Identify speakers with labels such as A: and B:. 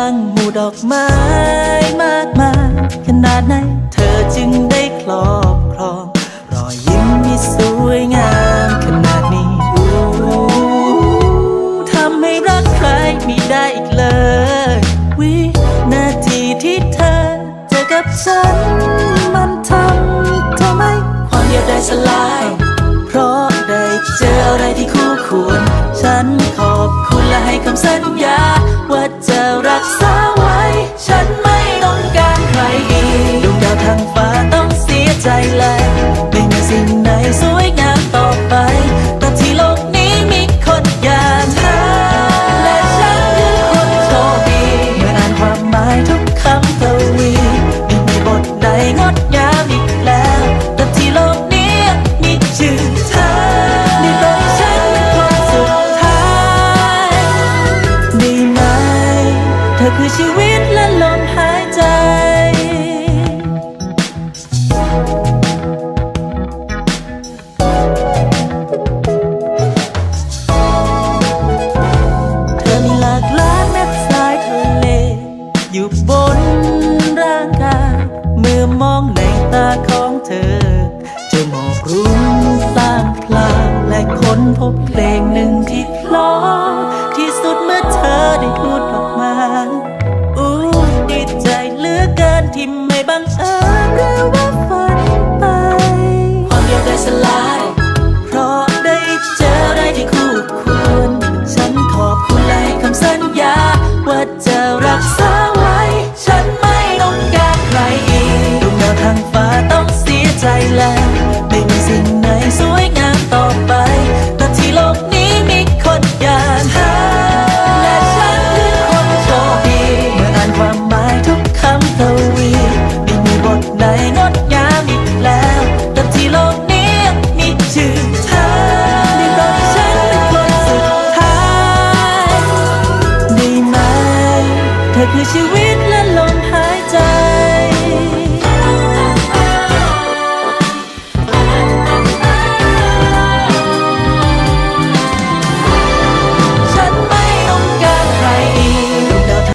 A: างหมู่ดอกไม้มากมาย ขนาดไหนเธอจึงได้ครอบครอง รอยยิ้มที่สวยงามขนาดนี้ทำให้รักใครไม่ได้อีกเลย วินาทีที่เธอเจอกับฉัน มันทำทำไมความเดียวด้สลาย เพราะได้เจออะไรที่คู่ควร ฉันขอบคุณและให้คำสัญญา คำกวีไม่มีบทใดงดงามอีกแล้วแต่ที่โลกนี้มีชื่อเธอในตัวฉันเป็นคนสุดท้ายได้ไหมเธอคือชีวิต อยู่บนร่างกายเมื่อมองในตาของเธอจะมอกรุ้งสร้างพลางและค้นพบเพลงหนึ่งที่พลอที่สุดเมื่อเธอได้พูดออกมาอู้ดีใจเหลือเกินที่ไม่บังเอิญหรือว่าฝันไปความเดียวได้สลาย เพราะได้เจออะไรที่คู่ควรฉันขอบคุณและคำสัญญาว่าจะ ใจแล้ว ไม่มีสิ่งไหนสวยงามต่อไปแต่ที่โลกนี้มีคนอย่างเธอและฉันคือคนโชคดีเมื่ออ่านความหมายทุกคำกวีไม่มีบทไหนงดงามอีกแล้วแต่ที่โลกนี้มีชื่อเธอได้โปรดฉันเป็นคนสุดท้ายได้ไหมเธอคือชีวิต